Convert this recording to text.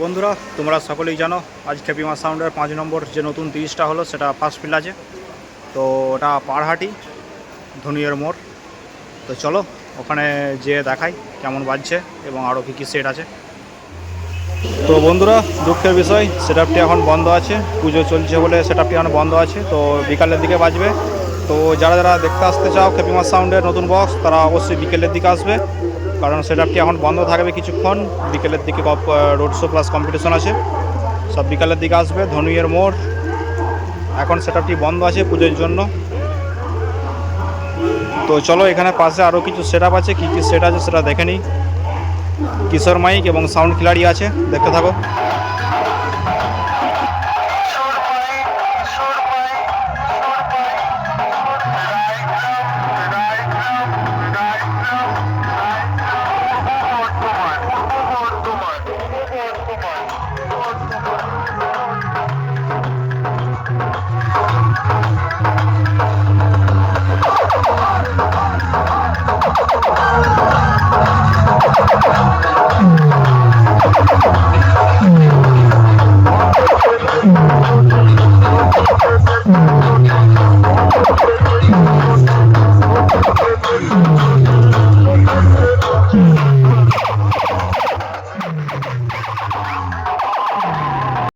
বন্ধুরা, তোমরা সকলেই জানো, আজ খেপিমা সাউন্ডের পাঁচ নম্বর যে নতুন তিরিশটা হলো, সেটা ফার্স্ট ফিল আছে তো ওটা পাড়হাটি ধনিয়ার মোড়। তো চলো, ওখানে যেয়ে দেখাই কেমন বাজছে এবং আরও কী কী সেট আছে। তো বন্ধুরা, দুঃখের বিষয় সেটআপটি এখন বন্ধ আছে, পুজো চলছে বলে সেটআপটি এখন বন্ধ আছে, তো বিকালের দিকে বাজবে। তো যারা যারা দেখতে আসতে চাও খেপিমা সাউন্ডের নতুন বক্স তারা অবশ্যই বিকেলের দিকে আসবে। কারণ সেট আপটি এখন বন্ধ থাকবে কিছুক্ষণ। বিকেলের দিকে রোড শো প্লাস কম্পিটিশন আছে। সব বিকালের দিকে আসবে ধনুইয়ের মোড়। এখন সেট আপটি বন্ধ আছে পুজোর জন্য। তো চলো এখানে পাশে আরও কিছু সেট আপ আছে, কী কী সেট আছে সেটা দেখে নিই। কিশোর মাইক এবং সাউন্ড খিলাড়ি আছে, দেখতে থাকো। you